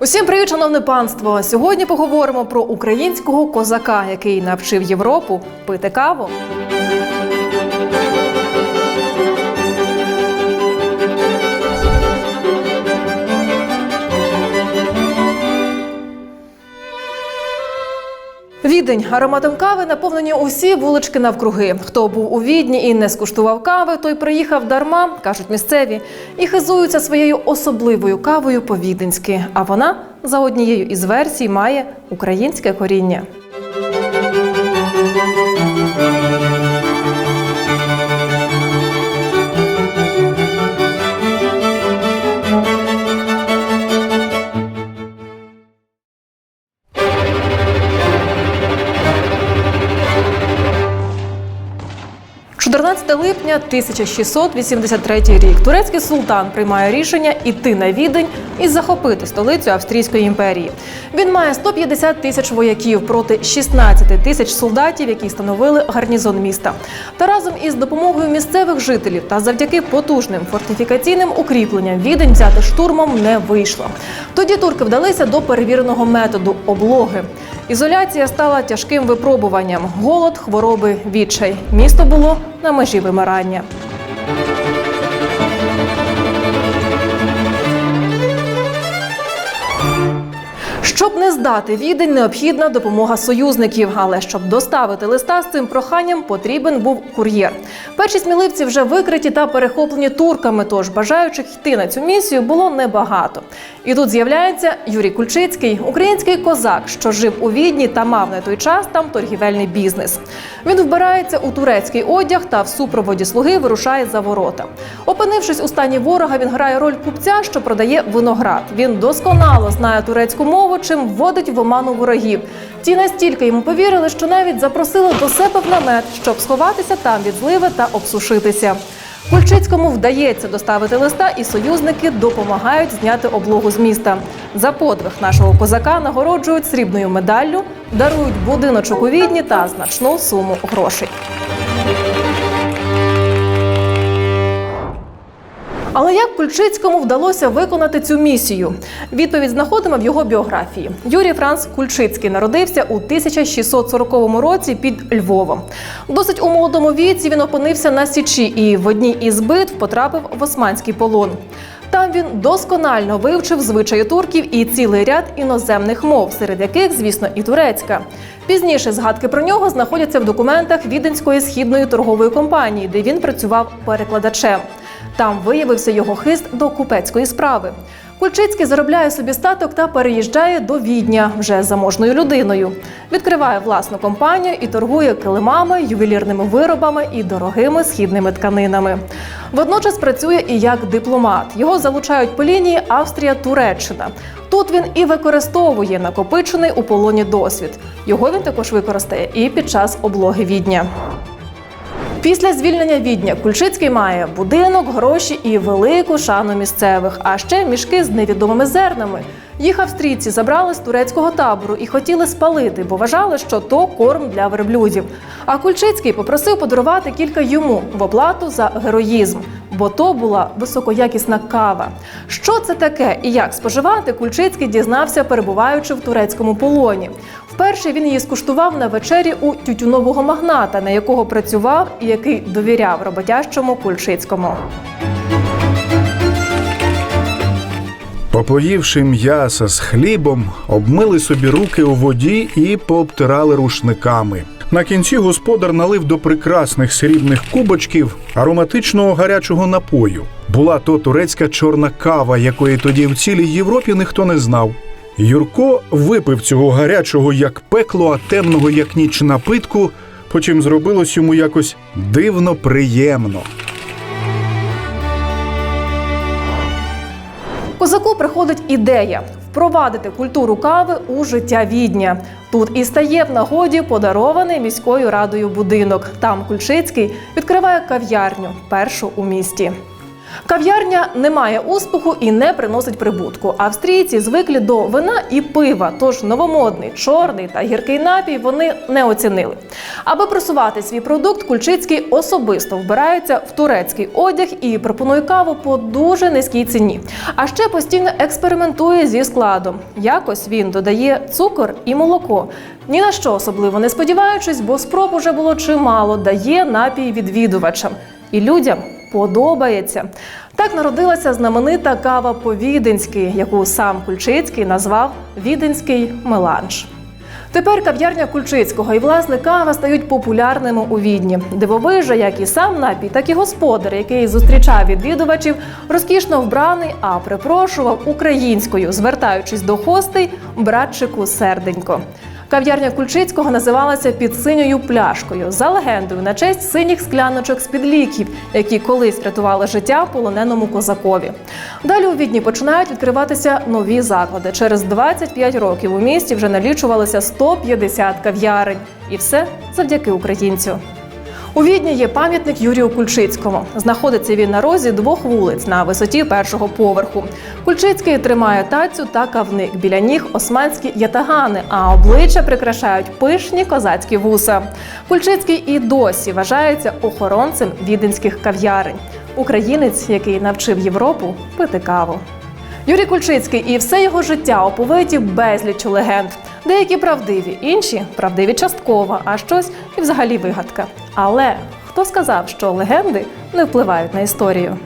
Усім привіт, шановне панство! Сьогодні поговоримо про українського козака, який навчив Європу пити каву. Відень ароматом кави наповнені усі вулички навкруги. Хто був у відні і не скуштував кави, той приїхав дарма, кажуть місцеві, і хизуються своєю особливою кавою по-віденськи. А вона за однією із версій має українське коріння. – 14 липня 1683 рік. Турецький султан приймає рішення іти на відень і захопити столицю Австрійської імперії. Він має 150 тисяч вояків проти 16 тисяч солдатів, які становили гарнізон міста. Та разом із допомогою місцевих жителів та завдяки потужним фортифікаційним укріпленням відень взяти штурмом не вийшло. Тоді турки вдалися до перевіреного методу облоги. Ізоляція стала тяжким випробуванням: голод, хвороби, відчай. Місто було на межі вимирання. Щоб не здати відень, необхідна допомога союзників. Але щоб доставити листа з цим проханням, потрібен був кур'єр. Перші сміливці вже викриті та перехоплені турками. Тож бажаючих йти на цю місію було небагато. І тут з'являється Юрій Кульчицький, український козак, що жив у відні та мав на той час там торгівельний бізнес. Він вбирається у турецький одяг та в супроводі слуги вирушає за ворота. Опинившись у стані ворога, він грає роль купця, що продає виноград. Він досконало знає турецьку мову, чим вводить в оману ворогів. Ті настільки йому повірили, що навіть запросили до себе в намет, щоб сховатися там від зливи та обсушитися. Кульчицькому вдається доставити листа, і союзники допомагають зняти облогу з міста. За подвиг нашого козака нагороджують срібною медаллю, дарують будиночок у відні та значну суму грошей. Але як Кульчицькому вдалося виконати цю місію? Відповідь знаходимо в його біографії. Юрій Франц Кульчицький народився у 1640 році під Львовом. Досить у молодому віці він опинився на січі і в одній із битв потрапив в османський полон. Там він досконально вивчив звичаї турків і цілий ряд іноземних мов, серед яких, звісно, і турецька. Пізніше згадки про нього знаходяться в документах Віденської східної торгової компанії, де він працював перекладачем. Там виявився його хист до купецької справи. Кульчицький заробляє собі статок та переїжджає до Відня вже заможною людиною. Відкриває власну компанію і торгує килимами, ювелірними виробами і дорогими східними тканинами. Водночас працює і як дипломат. Його залучають по лінії Австрія-Туреччина. Тут він і використовує накопичений у полоні досвід. Його він також використає і під час облоги відня. Після звільнення відня Кульчицький має будинок, гроші і велику шану місцевих, а ще мішки з невідомими зернами. Їх австрійці забрали з турецького табору і хотіли спалити, бо вважали, що то корм для верблюдів. А Кульчицький попросив подарувати кілька йому в оплату за героїзм, бо то була високоякісна кава. Що це таке і як споживати, Кульчицький дізнався, перебуваючи в турецькому полоні. Вперше він її скуштував на вечері у тютюнового магната, на якого працював і який довіряв роботящому Кульчицькому. Попоївши м'яса з хлібом, обмили собі руки у воді і пообтирали рушниками. На кінці господар налив до прекрасних срібних кубочків ароматичного гарячого напою. Була то турецька чорна кава, якої тоді в цілій Європі ніхто не знав. Юрко випив цього гарячого як пекло, а темного як ніч напитку, потім зробилось йому якось дивно приємно. Козаку приходить ідея впровадити культуру кави у життя відня. Тут і стає в нагоді подарований міською радою будинок. Там Кульчицький відкриває кав'ярню, першу у місті. Кав'ярня не має успіху і не приносить прибутку. Австрійці звикли до вина і пива, тож новомодний, чорний та гіркий напій вони не оцінили. Аби просувати свій продукт, Кульчицький особисто вбирається в турецький одяг і пропонує каву по дуже низькій ціні. А ще постійно експериментує зі складом. Якось він додає цукор і молоко. Ні на що особливо не сподіваючись, бо спроб уже було чимало, дає напій відвідувачам. І людям подобається. Так народилася знаменита кава по-віденськи, яку сам Кульчицький назвав Віденський меланж. Тепер кав'ярня Кульчицького і власне кава стають популярними у Відні. Дивовижа, як і сам напій, так і господар, який зустрічав відвідувачів, розкішно вбраний, а припрошував українською, звертаючись до хостей братчику серденько. Кав'ярня Кульчицького називалася під синьою пляшкою за легендою на честь синіх скляночок з-під ліків, які колись рятували життя полоненому козакові. Далі у Відні починають відкриватися нові заклади. Через 25 років у місті вже налічувалося 150 кав'ярень, і все завдяки українцю. У Відні є пам'ятник Юрію Кульчицькому. Знаходиться він на розі двох вулиць на висоті першого поверху. Кульчицький тримає тацю та кавник. Біля ніг османські ятагани, а обличчя прикрашають пишні козацькі вуса. Кульчицький і досі вважається охоронцем віденських кав'ярень. Українець, який навчив Європу пити каву. Юрій Кульчицький і все його життя оповиті безлічу легенд. Деякі правдиві, інші правдиві частково, а щось і взагалі вигадка. Але хто сказав, що легенди не впливають на історію?